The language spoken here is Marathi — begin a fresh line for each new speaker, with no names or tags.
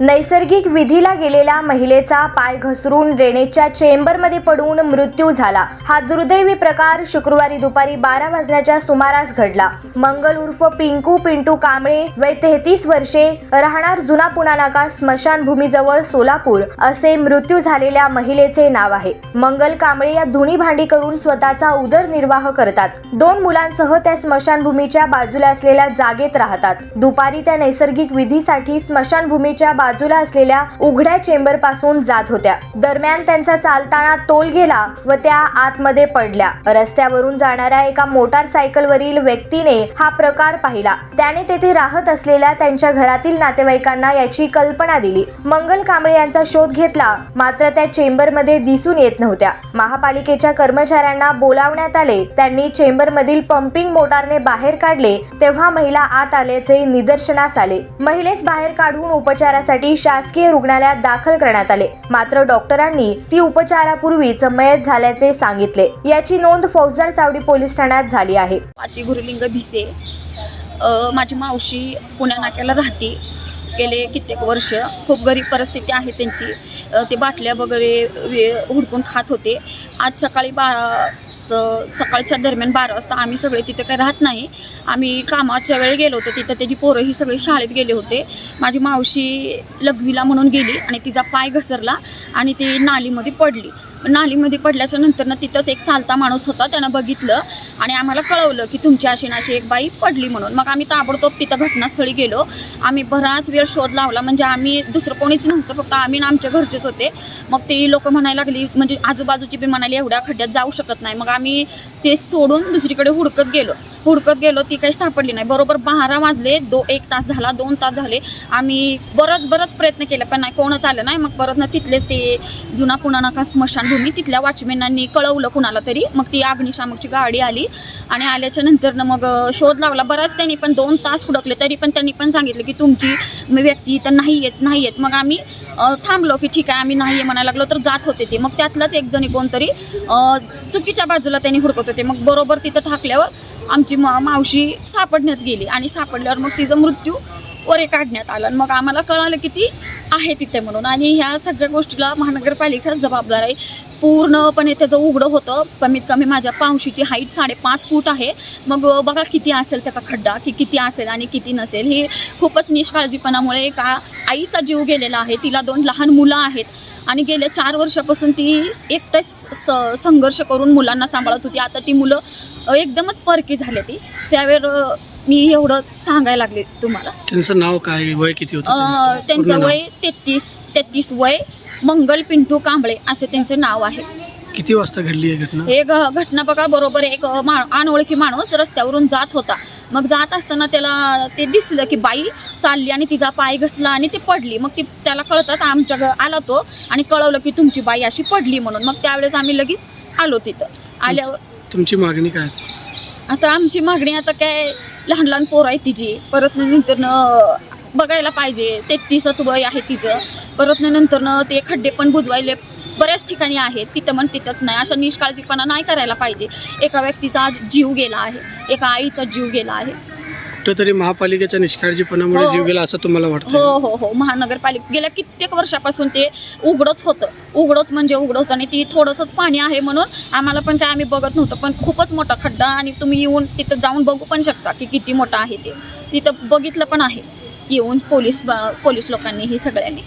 नैसर्गिक विधीला गेलेल्या महिलेचा पाय घसरून रेणेच्या चेंबरमध्ये पडून मृत्यू झाला. हा दुर्दैवी प्रकार शुक्रवारी दुपारी बारा वाजण्याच्या सुमारास घडला. मंगल उर्फ पिंकू पिंटू कांबळे वय तेहतीस वर्षे राहणार जुना पुणा नाका स्मशानभूमीजवळ सोलापूर असे मृत्यू झालेल्या महिलेचे नाव आहे. मंगल कांबळे या धुणी भांडी करून स्वतःचा उदरनिर्वाह करतात. दोन मुलांसह त्या स्मशानभूमीच्या बाजूला असलेल्या जागेत राहतात. दुपारी त्या नैसर्गिक विधीसाठी स्मशानभूमीच्या बाजूला असलेल्या उघड्या चेंबरपासून जात होत्या. दरम्यान त्यांचा चालताना तोल गेला व त्या आतमध्ये पडल्या. रस्त्यावरून जाणाऱ्या एका मोटारसायकलवरील व्यक्तीने हा प्रकार पाहिला. त्याने तेथे राहत असलेल्या त्यांच्या घरातील नातेवाईकांना याची कल्पना दिली. मंगल कांबळे यांचा शोध घेतला मात्र त्या चेंबरमध्ये दिसून येत नव्हत्या. महापालिकेच्या कर्मचाऱ्यांना बोलावण्यात आले. त्यांनी चेंबरमधील पंपिंग मोटारने बाहेर काढले तेव्हा महिला आत आल्याचे निदर्शनास आले. महिलेस बाहेर काढून उपचारासाठी शासकीय रुग्णालयात दाखल करण्यात आले. मात्र डॉक्टरांनी ती उपचारापूर्वीच मयत झाल्याचे सांगितले. याची नोंद फौजदार चावडी पोलीस ठाण्यात झाली आहे.
स्वाती गुरुलिंग भिसे माझी मावशी पुण्या नाक्याला राहते. गेले कित्येक वर्ष. खूप गरीब परिस्थिती आहे त्यांची. ते बाटल्या वगैरे हुडकून खात होते. आज सकाळी बा सकाळच्या दरम्यान बारा वाजता आम्ही सगळे तिथे काही राहत नाही. आम्ही कामाच्या वेळी गेलो होतो. तिथं त्याची पोरं ही सगळी शाळेत गेले होते. माझी मावशी लघवीला म्हणून गेली आणि तिचा पाय घसरला आणि ती नालीमध्ये पडली. नालीमध्ये पडल्याच्या नंतर ना तिथंच एक चालता माणूस होता त्यानं बघितलं आणि आम्हाला कळवलं की तुमची अशी नाशी एक बाई पडली म्हणून. मग आम्ही ताबडतोब तिथं घटनास्थळी गेलो. आम्ही बराच वेळ शोध लावला. म्हणजे आम्ही दुसरं कोणीच नव्हतं फक्त आम्ही ना आमच्या घरचेच होते. मग ते लोक म्हणायला लागली म्हणजे आजूबाजूची बी म्हणाली एवढ्या खड्ड्यात जाऊ शकत नाही. मग आम्ही ते सोडून दुसरीकडे हुडकत गेलो. हुडकत गेलो ती काही सापडली नाही. बरोबर बारा वाजले दो एक तास झाला दोन तास झाले. आम्ही बरंच बरंच प्रयत्न केला पण नाही कोणच आलं नाही. मग परत ना तिथलेच ते जुना पुन्हा नाका स्मशानभूमी तिथल्या वॉचमेनांनी कळवलं कुणाला तरी. मग ती अग्निशामकची गाडी आली आणि आल्याच्यानंतर मग शोध लावला. बराच त्यांनी पण दोन तास हुडकले तरी पण त्यांनी पण सांगितलं की तुमची व्यक्ती इथं नाही येच नाही येच मग आम्ही थांबलो की ठीक आहे आम्ही नाही आहे म्हणायला लागलो तर जात होते ते. मग त्यातलाच एक जणी कोणतरी चुकीच्या बाजूला त्यांनी हुडकत होते. मग बरोबर तिथं ठाकल्यावर आमची मा मावशी सापडण्यात गेली आणि सापडल्यावर मग तिचा मृत्यू वरे काढण्यात आला. आणि मग आम्हाला कळालं की ती आहे तिथे म्हणून. आणि ह्या सगळ्या गोष्टीला महानगरपालिका जबाबदार आहे. पूर्णपणे त्याचं उघडं होतं. कमीत कमी माझ्या पावशीची हाईट साडेपाच फूट आहे. मग बघा किती असेल त्याचा खड्डा की किती असेल आणि किती नसेल. ही खूपच निष्काळजीपणामुळे एका आईचा जीव गेलेला आहे. तिला दोन लहान मुलं आहेत. आणि गेल्या चार वर्षापासून ती एकटंच स संघर्ष करून मुलांना सांभाळत होती. आता ती मुलं एकदमच परकी झाले ती. त्यावेळेस मी एवढं सांगायला लागले तुम्हाला.
त्यांचं नाव काय? वय किती होतं त्यांचं?
वय तेहतीस तेहतीस वय मंगल पिंटू कांबळे असे त्यांचे नाव आहे.
किती वाजता घडली घटना?
हे घ- घटना बघा बरोबर एक मा अनोळखी माणूस रस्त्यावरून जात होता. मग जात असताना त्याला ते दिसलं की बाई चालली आणि तिचा पाय घसला आणि ती पडली. मग ती त्याला कळताच आमच्या घ आला तो आणि कळवलं की तुमची बाई अशी पडली म्हणून. मग त्यावेळेस आम्ही लगेच आलो तिथं. आल्यावर
तुमची मागणी काय?
आता आमची मागणी आता काय लहान लहान पोरं आहे तिची. परत नंतर बघायला पाहिजे. तेहतीसच वय आहे तिचं. परत नंतर ते खड्डे पण बुजवायले. बऱ्याच ठिकाणी आहेत तिथं पण तिथंच नाही. अशा निष्काळजीपणा नाही करायला पाहिजे. एका व्यक्तीचा आज जीव गेला आहे एका आईचा जीव गेला आहे.
कुठेतरी महापालिकेच्या निष्काळजीपणामुळे
हो.
जीव गेला असं तुम्हाला
हो
वाटतं
हो हो. महानगरपालिका गेल्या कित्येक वर्षापासून ते उघडच होतं. उघडच म्हणजे उघडं होतं आणि ती थोडंसंच पाणी आहे म्हणून आम्हाला पण काय आम्ही बघत नव्हतं. पण खूपच मोठा खड्डा आणि तुम्ही येऊन तिथं जाऊन बघू पण शकता की किती मोठा आहे ते. तिथं बघितलं पण आहे. येऊन पोलीस पोलीस लोकांनी हे सगळ्यांनी.